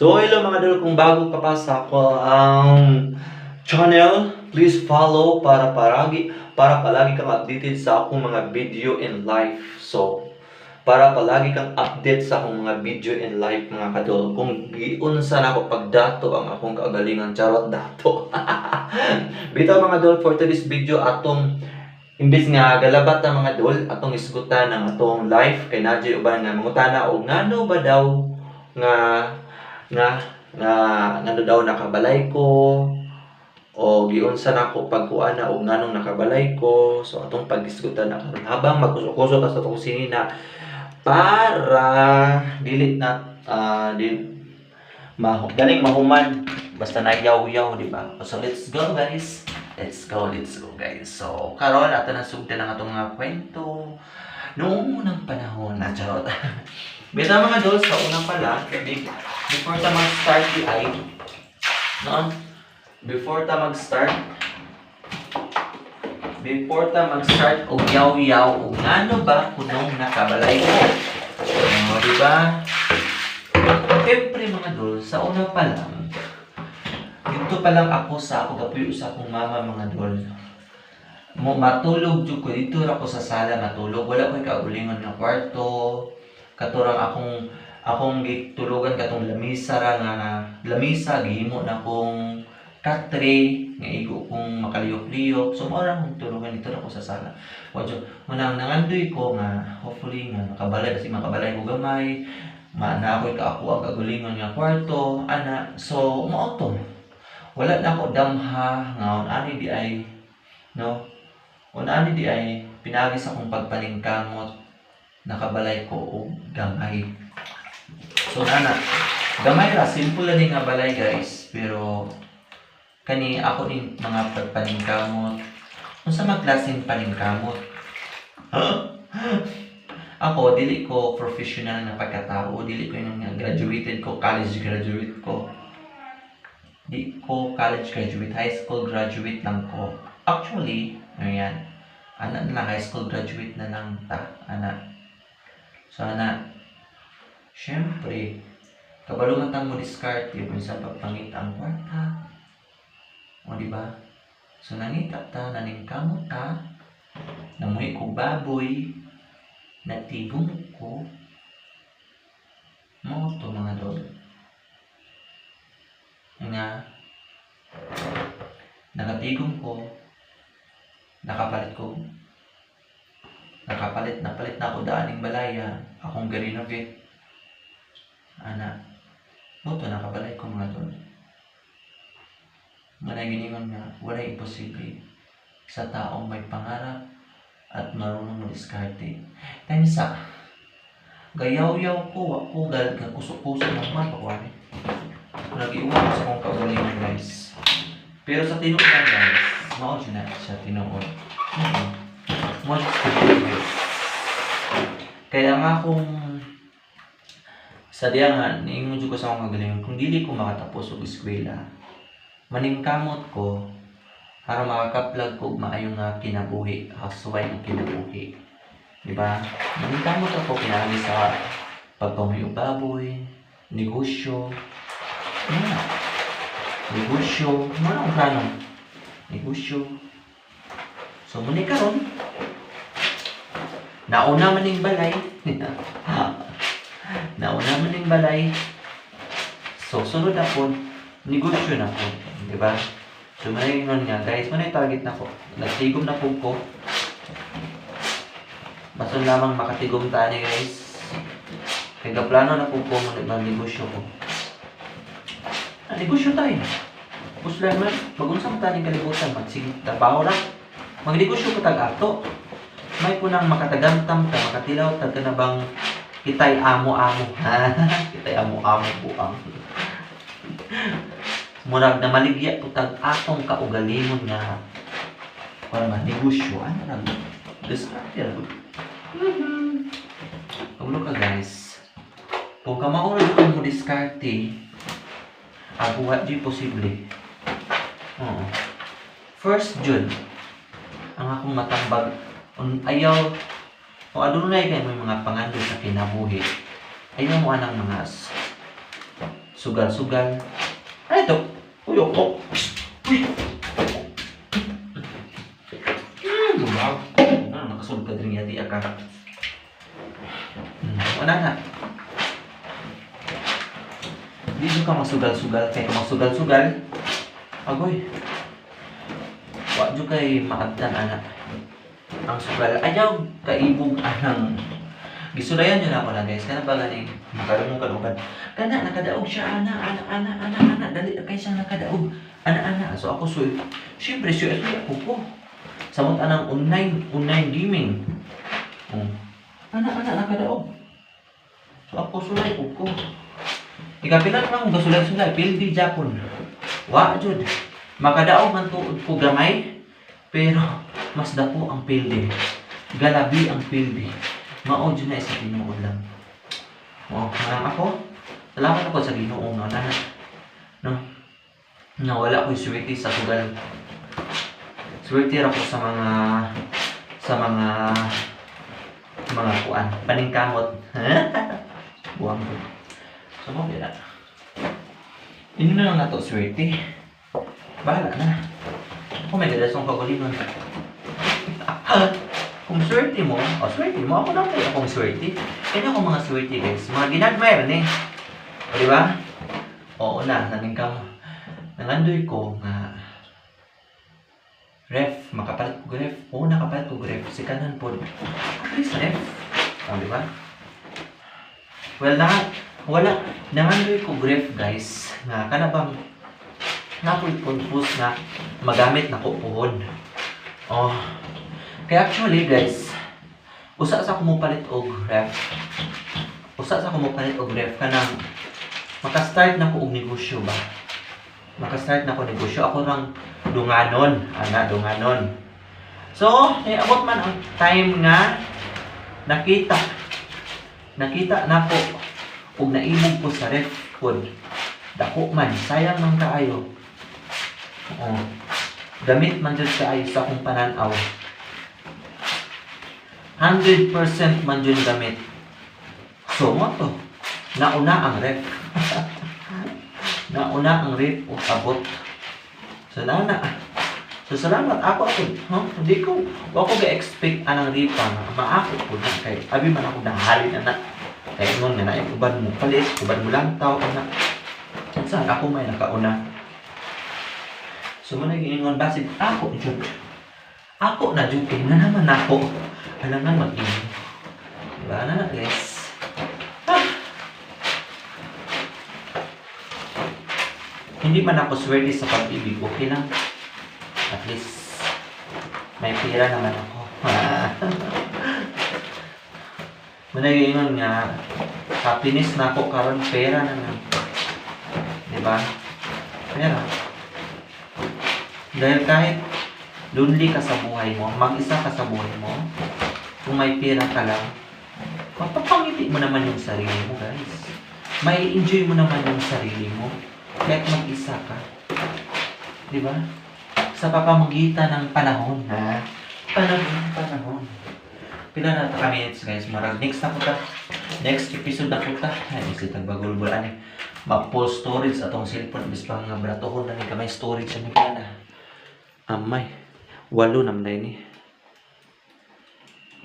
So, hello mga idol, kung bago ka pa sa ako ang channel, please follow para paragi para palagi kang updated sa akong mga video in life. So, para palagi kang update sa akong mga video in life mga kadol. Kung giunsa na ako pagdato ang akong kagalingan, charot dato. Bitaw mga dol, for today's video atong imbis nga galabat ang mga dol, atong isgutan ang atong life kay Najee uban nga mangutana og ngano ba daw nga nga nga ngano daw nakabalay ko o giunsa na ko pagkuan na og nganong nakabalay ko. So atong pagdiskutan na karon. Habang magkuso-kuso ta sa atong sinina para dili na ah, di ma galing mahuman. Basta nagyaw-yaw di ba? So let's go guys. Let's go let's go guys. So karon ato na sugdan ang atong mga kwento. Noong unang panahon na charot Bita mga dolls, sa unang pala, before ta mag-start di ay, no? Before ta mag-start, before ta mag-start og yaw-yaw og ngano ba kunong nakabalay ko. O, di ba? Siyempre mga dolls, sa una pa lang, dito pa lang ako sa ako gapuyo sa akong mama mga dol. Mo matulog jud ko dito ra ko sa sala matulog. Wala ko'y kaulingon nga kwarto. Katurang akong akong gitulugan katong lamisa ra nga lamisa gihimo na kong katre nga igo kong makaliyok-liyok. So mao ra akong tulugan dito ra ko sa sala. Wadyo, manang nangandoy ko nga hopefully nga makabalay kasi makabalay ko gamay. Ma na ako'y kaapo ang kagulingon nga kwarto ana. So mao to. Wala na ako damha nga ani di ay no Una ni di ay pinagis akong pagpaningkamot nakabalay ko og gamay. So nana, gamay ra simple lang nga balay guys, pero kani ako ni mga pagpaningkamot. Unsa man klaseng paningkamot? ako dili ko professional na pagkatao, dili ko yung graduated ko, college graduate ko. Di ko college graduate, high school graduate lang ko. Actually, ayan, anak na high school graduate na lang ta, anak. So, anak, syempre, kabalungan tang mo discard, di mo sa pagpangit ang kwarta. O, di ba? So, nangita ta, naningkamot ta, namuhi ko baboy, natigong ko, mo to mga dol. Nga, nakatigong ko, nakapalit ko nakapalit napalit na ako daaning balaya akong renovate ana moto nakabalay ko mga tol. Manay giningon nga wala imposible. Sa taong may pangarap at marunong madiskarte. Time sa gayaw-yaw ko ako gal ka kusok-kusok ng mga pakwari nag-iwan sa kong kaulingan guys. Pero sa tinuod guys mao siya na siya tinuod. Mm Mao siya sa tinuod kaya nga kung sa diya nga niingon ko sa akong kagalingon kung dili ko makatapos og eskwela maningkamot ko para makakaplag ko maayong nga kinabuhi housewife ang kinabuhi. Di ba? Maningkamot ako kinahanglan sa pagpamuyo baboy negosyo. Yeah. negosyo. Mo ang negosyo. So muni karon nauna man ning balay. Nauna man ning balay. So sunod na po negosyo na po di ba? So manay nun nga guys manay target na ko nagtigom na po ko. Basta lamang makatigom tani guys. Kaya plano na po po mag negosyo ko. Ah, negosyo tayo. Gusto lang man, pag-unsang taning kalibutan, magsige, trabaho lang. Magnegosyo ka tag-ato. May punang makatagantam ka, makatilaw, tag ka na bang kitay amo-amo. kitay amo-amo po ang. Murag na maligya po tag atong kaugalingon nga para manegosyo. Ano lang? Diskarte lang. Ulo ka guys. Kung ka maulog ka mo diskarte, abuhat di posible. Oo. First June, ang akong matambag, un, ayaw, kung adunay kay may mga pangando sa kinabuhi, ayaw mo anang mga sugal-sugal. Ay, ito. Uy, oh. Uy. Hmm, wow. Ano, nakasulog ka din yati ka. Hmm, wala na. Hindi ka masugal-sugal. Kaya kung masugal-sugal, agoy. Wa kay maabdan anak. Ang sugal. Ayaw kaibog anang Gisulayan nyo na ako na guys. Kana ba ganing makarunong kalugan. Kana nakadaog siya ana ana ana ana ana dali kay siya nakadaog. Ana ana so ako so syempre so ako ko. Samot anang online online gaming. Oh. Ana ana nakadaog. So ako sulay ko ko. Ikapilan lang kung gasulay-sulay, pildi Japon. Wa jud. Makadaog man tuod ko gamay, pero mas dako ang pildi. Galabi ang pildi. Mao jud na isa tinuod lang. Oh, marang ako. Salamat ako sa Ginoo no na no. Nawala ko swerte sa sugal. Swerte ra ko sa mga sa mga mga kuan, paningkamot. Buwang ko. So, mo bila. Ini na lang na to, swerte. Bahala na. Ako may galasong kagulinon. Kung swerte mo, o swerte mo, ako kayo akong swerte. Kanya ako mga swerte guys. Mga ginagmayar ni. O di ba? Oo na, naning kam. Nangandoy ko nga ref, makapalit ko ref. Oo, nakapalit ko ref. Si kanan po. At least ref. O di? Well, na, wala. Nangandoy ko ref guys. Nga, kana bang napoy confuse na magamit na ko puhon. Oh, kaya actually guys, usa sa kumupalit og ref. Usa sa kumupalit og ref kanang maka-start na ko og negosyo ba. Maka-start na ko negosyo ako rang dunganon, ana dunganon. So, abot man ang time nga nakita nakita na ko ug naimog ko sa ref food. Dako man, sayang man kaayo. Oh. Gamit man jud kaayo sa akong pananaw. 100% man yun gamit. So mo to. Nauna ang ref. Nauna ang ref o abot. So nana. So salamat ako ako. Huh? Hindi ko wa ko ga-expect anang ripa nga maako ko na kay abi man ako nahalin anak. Kay ngon nga naay uban mo palit, uban mo lang tao anak. Saan ako may nakauna. So mo nag-ingon basig ako jud. Ako na jud kay na naman ako. Alam na mag-ingon. Diba na guys? Ah. Hindi man ako swerte sa pag-ibig, okay lang. At least, may pira naman ako. Managingon nga, happiness na ako karon pera na lang. Diba? Pera. Dahil kahit lonely ka sa buhay mo, mag-isa ka sa buhay mo, kung may pera ka lang, mapapangiti mo naman yung sarili mo, guys. May enjoy mo naman yung sarili mo, kahit mag-isa ka. Di ba? Sa papamagitan ng panahon, ha? Panahon, panahon. Pila na ta minutes, guys. Marag next na po ta. Next episode na po ta. Ay, kasi tagbagulbulan eh. Mag-full storage atong cellphone. Bis nga bratohon na ni kamay storage. Ano ka na? Amay. Walo naman na yun eh.